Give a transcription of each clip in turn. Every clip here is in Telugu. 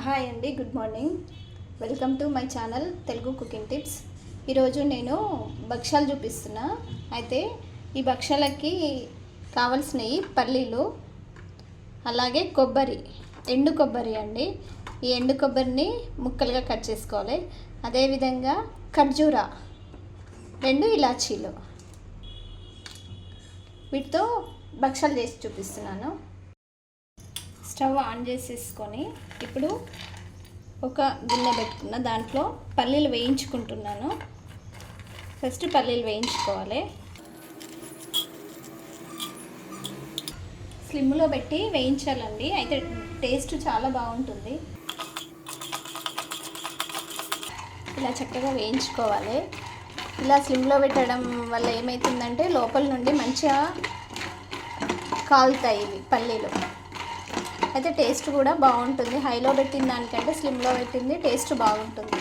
హాయ్ అండి good morning. Welcome to my channel Telugu cooking tips. ఈరోజు నేను భక్ష్యాలు చూపిస్తున్నా. అయితే ఈ భక్ష్యాలకి కావలసినవి పల్లీలు అలాగే కొబ్బరి ఎండు కొబ్బరి అండి. ఈ ఎండు కొబ్బరిని ముక్కలుగా కట్ చేసుకోవాలి. అదేవిధంగా ఖర్జూరా రెండు ఇలాచీలు. వీటితో భక్ష్యాలు చేసి చూపిస్తున్నాను. స్టవ్ ఆన్ చేసేసుకొని ఇప్పుడు ఒక గిన్నె పెట్టుకున్న దాంట్లో పల్లీలు వేయించుకుంటున్నాను. ఫస్ట్ పల్లీలు వేయించుకోవాలి. స్లిమ్లో పెట్టి వేయించాలండి. అయితే టేస్ట్ చాలా బాగుంటుంది. ఇలా చక్కగా వేయించుకోవాలి. ఇలా స్లిమ్లో పెట్టడం వల్ల ఏమవుతుందంటే లోపల నుండి మంచిగా కాలుతాయి ఇవి పల్లీలు. అయితే టేస్ట్ కూడా బాగుంటుంది. హైలో పెట్టిన దానికంటే స్లిమ్లో పెట్టింది టేస్ట్ బాగుంటుంది.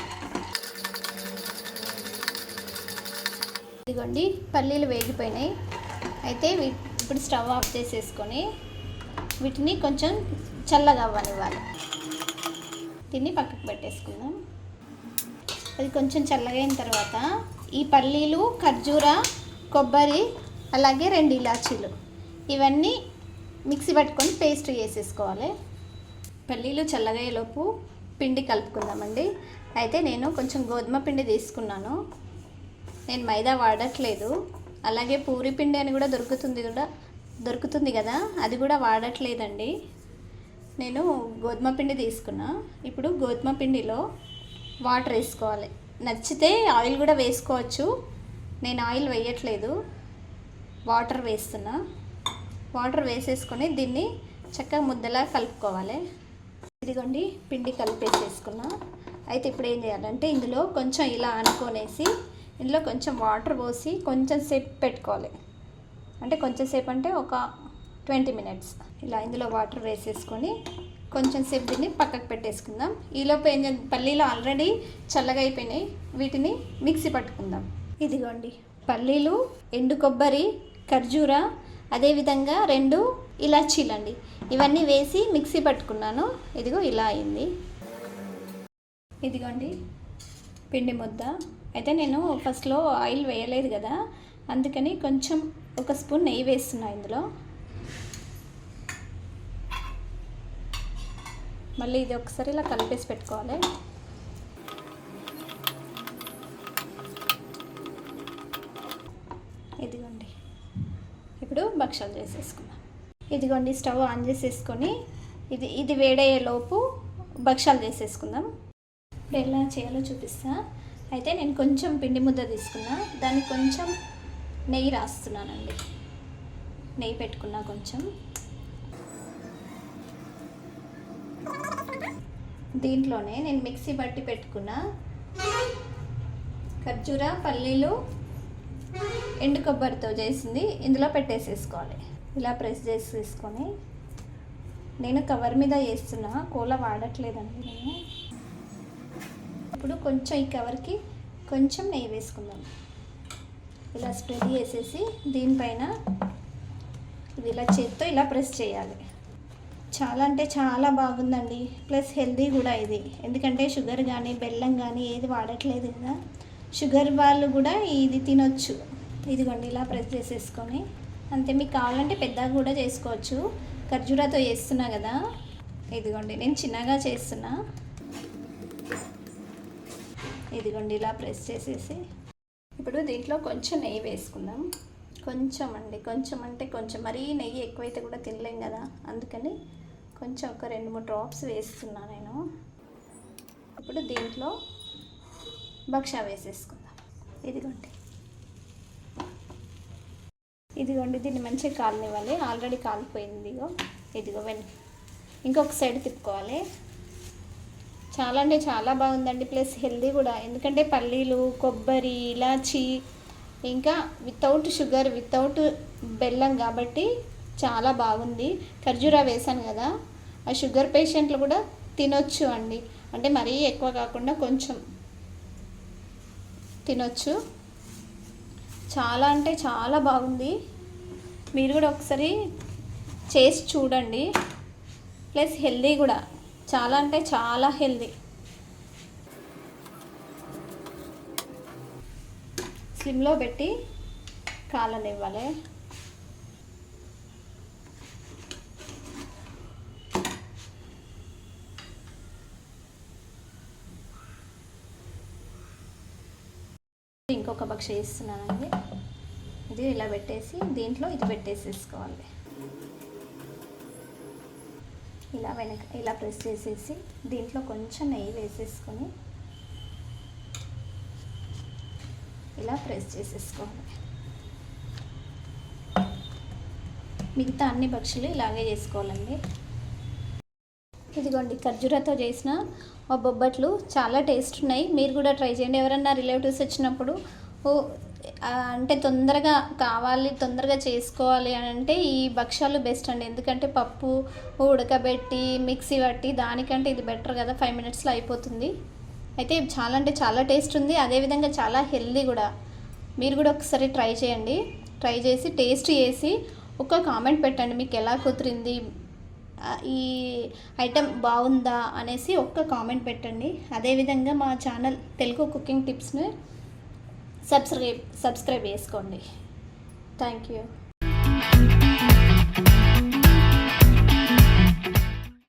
ఇదిగోండి పల్లీలు వేగిపోయినాయి. అయితే వీ- ఇప్పుడు స్టవ్ ఆఫ్ చేసేసుకొని వీటిని కొంచెం చల్లగా అవ్వనివ్వాలి. దీన్ని పక్కకు పెట్టేసుకుందాం. అది కొంచెం చల్లగైన తర్వాత ఈ పల్లీలు ఖర్జూర కొబ్బరి అలాగే రెండు ఇలాచీలు. ఇవన్నీ మిక్సీ పట్టుకొని పేస్ట్ చేసేసుకోవాలి. పల్లీలు చల్లగయ్యేలోపు పిండి కలుపుకుందామండి. అయితే నేను కొంచెం గోధుమ పిండి తీసుకున్నాను. నేను మైదా వాడట్లేదు. అలాగే పూరి పిండి అని కూడా దొరుకుతుంది కూడా దొరుకుతుంది కదా అది కూడా వాడట్లేదండి. నేను గోధుమ పిండి తీసుకున్నా. ఇప్పుడు గోధుమ పిండిలో వాటర్ వేసుకోవాలి. నచ్చితే ఆయిల్ కూడా వేసుకోవచ్చు. నేను ఆయిల్ వేయట్లేదు. వాటర్ వేస్తున్నా. వాటర్ వేసేసుకొని దీన్ని చక్కగా ముద్దలా కలుపుకోవాలి. ఇదిగోండి పిండి కలిపేసేసుకున్నా. అయితే ఇప్పుడు ఏం చేయాలంటే ఇందులో కొంచెం ఇలా అనుకోనేసి ఇందులో కొంచెం వాటర్ పోసి కొంచెం సేపు పెట్టుకోవాలి. అంటే కొంచెం సేపు అంటే ఒక ట్వంటీ మినిట్స్. ఇలా ఇందులో వాటర్ వేసేసుకొని కొంచెం సేపు దీన్ని పక్కకు పెట్టేసుకుందాం. ఈలోపు ఏం చేద్దాం పల్లీలు ఆల్రెడీ చల్లగా అయిపోయినాయి. వీటిని మిక్సీ పట్టుకుందాం. ఇదిగోండి పల్లీలు ఎండు కొబ్బరి ఖర్జూర అదేవిధంగా రెండు ఇలాచీలండి. ఇవన్నీ వేసి మిక్సీ పట్టుకున్నాను. ఇదిగో ఇలా అయింది. ఇదిగోండి. పిండి ముద్ద. అయితే నేను ఫస్ట్లో ఆయిల్ వేయలేదు కదా. అందుకని కొంచెం ఒక స్పూన్ నెయ్యి వేస్తున్నా ఇందులో. మళ్ళీ ఇది ఒకసారి ఇలా కలిపేసి పెట్టుకోవాలి. ఇదిగోండి. ఇప్పుడు భక్షాలు చేసేసుకుందాం. ఇదిగోండి స్టవ్ ఆన్ చేసేసుకొని ఇది ఇది వేడయ్యేలోపు భక్షాలు చేసేసుకుందాం. ఇప్పుడు ఎలా చేయాలో చూపిస్తా. అయితే నేను కొంచెం పిండి ముద్ద తీసుకున్నా. దానికి కొంచెం నెయ్యి రాస్తున్నానండి. నెయ్యి పెట్టుకున్నా కొంచెం. దీంట్లోనే నేను మిక్సీ బట్టి పెట్టుకున్న ఖర్జూర పల్లీలు ఎండు కొబ్బరితో చేసింది. ఇందులో పెట్టేసేసుకోవాలి. ఇలా ప్రెస్ చేసేసుకొని నేను కవర్ మీద వేస్తున్నా. కూల వాడట్లేదండి నేను. ఇప్పుడు కొంచెం ఈ కవర్కి కొంచెం నెయ్యి వేసుకుందాం. ఇలా స్ప్రెడ్ చేసేసి దీనిపైన ఇది ఇలా చేత్తో ఇలా ప్రెస్ చేయాలి. చాలా అంటే చాలా బాగుందండి. ప్లస్ హెల్దీ కూడా ఇది. ఎందుకంటే షుగర్ కానీ బెల్లం కానీ ఏది వాడట్లేదు కదా. షుగర్ వాళ్ళు కూడా ఇది తినొచ్చు. ఇదిగోండి ఇలా ప్రెస్ చేసేసుకొని. అంతే మీకు కావాలంటే పెద్దగా కూడా చేసుకోవచ్చు. ఖర్జూరాతో చేస్తున్నా కదా. ఇదిగోండి నేను చిన్నగా చేస్తున్నా. ఇదిగోండి ఇలా ప్రెస్ చేసేసి. ఇప్పుడు దీంట్లో కొంచెం నెయ్యి వేసుకుందాం. కొంచెం అండి కొంచెం అంటే కొంచెం. మరీ నెయ్యి ఎక్కువైతే కూడా తినలేం కదా. అందుకని కొంచెం ఒక రెండు మూడు డ్రాప్స్ వేస్తున్నా నేను. ఇప్పుడు దీంట్లో బక్షా వేసేసుకుందాం. ఇదిగోండి. ఇదిగోండి దీన్ని మంచిగా కాలనివ్వాలి. ఆల్రెడీ కాలిపోయింది ఇదిగో. ఇదిగో వెన్ ఇంకొక సైడ్ తిప్పుకోవాలి. చాలా అంటే చాలా బాగుందండి ప్లస్ హెల్దీ కూడా. ఎందుకంటే పల్లీలు కొబ్బరి ఇలాచి ఇంకా వితౌట్ షుగర్ వితౌట్ బెల్లం కాబట్టి చాలా బాగుంది. ఖర్జూరా వేసాను కదా. ఆ షుగర్ పేషెంట్లు కూడా తినొచ్చు అండి. అంటే మరీ ఎక్కువ కాకుండా కొంచెం తినొచ్చు. చాలా అంటే చాలా బాగుంది. మీరు కూడా ఒకసారి చేసి చూడండి. ప్లస్ హెల్దీ కూడా. చాలా అంటే చాలా హెల్దీ. స్లిమ్లో పెట్టి కాలనివ్వాలి ఇంకొక బక్ష వేస్తున్నానండి ఇది ఇలా పెట్టేసి దీంట్లో ఇది పెట్టేసేసుకోవాలి. ఇలా వెనక ఇలా ప్రెస్ చేసేసి దీంట్లో కొంచెం నెయ్యి వేసేసుకొని ఇలా ప్రెస్ చేసేసుకోవాలి. మిగతా అన్ని పక్షులు ఇలాగే చేసుకోవాలండి. ఇదిగోండి ఖర్జూరతో చేసిన ఆ బొబ్బట్లు చాలా టేస్ట్ ఉన్నాయి. మీరు కూడా ట్రై చేయండి. ఎవరన్నా రిలేటివ్స్ వచ్చినప్పుడు ఓ అంటే తొందరగా కావాలి తొందరగా చేసుకోవాలి అని అంటే ఈ భక్ష్యాలు బెస్ట్ అండి. ఎందుకంటే పప్పు ఉడకబెట్టి మిక్సీ పట్టి దానికంటే ఇది బెటర్ కదా. ఫైవ్ మినిట్స్లో అయిపోతుంది. అయితే చాలా అంటే చాలా టేస్ట్ ఉంది. అదేవిధంగా చాలా హెల్దీ కూడా. మీరు కూడా ఒకసారి ట్రై చేయండి. ట్రై చేసి టేస్ట్ చేసి ఒక కామెంట్ పెట్టండి. మీకు ఎలా కుదిరింది ఈ ఐటెం బాగుందా అనేసి ఒక్క కామెంట్ పెట్టండి. అదేవిధంగా మా ఛానల్ తెలుగు కుకింగ్ టిప్స్ని సబ్స్క్రైబ్ సబ్స్క్రైబ్ చేసుకోండి. Thank you.